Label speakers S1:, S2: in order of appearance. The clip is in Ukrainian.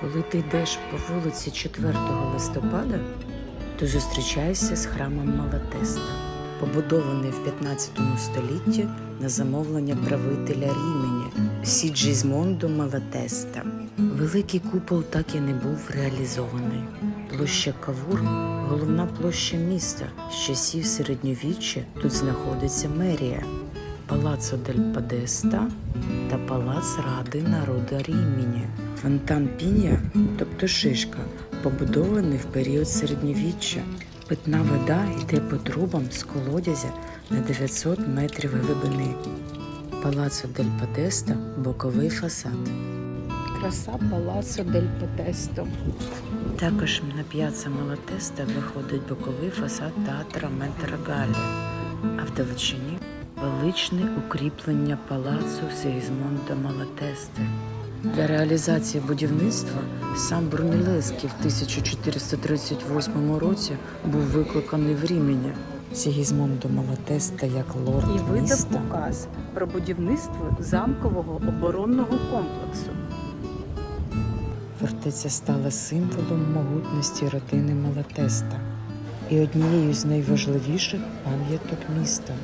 S1: Коли ти йдеш по вулиці 4 листопада, то зустрічаєшся з храмом Малатеста, побудований в 15 столітті на замовлення правителя Рімені Сіджізмондо Малатеста. Великий купол так і не був реалізований. Площа Кавур головна площа міста. З часів середньовіччя тут знаходиться мерія, Палаццо дель Падеста та Палац Ради народу Рімені. Фонтан Піння, тобто шишка, побудований в період середньовіччя. Питна вода йде по трубам з колодязя на 900 метрів глибини. Палаццо дель Падеста боковий фасад. Краса Палаццо дель Падесто. Також на п'яца Малатеста виходить боковий фасад театра Ментерагалі, а в вдалечині величне укріплення палацу Сигізмонда Малатести. Для реалізації будівництва сам Брунелеський в 1438 році був викликаний в Рімені. Сігізмондо Малатеста як лорд
S2: і видав
S1: міста.
S2: указ про будівництво замкового оборонного комплексу.
S1: Фортеця стала символом могутності родини Малатеста і однією з найважливіших пам'яток міста.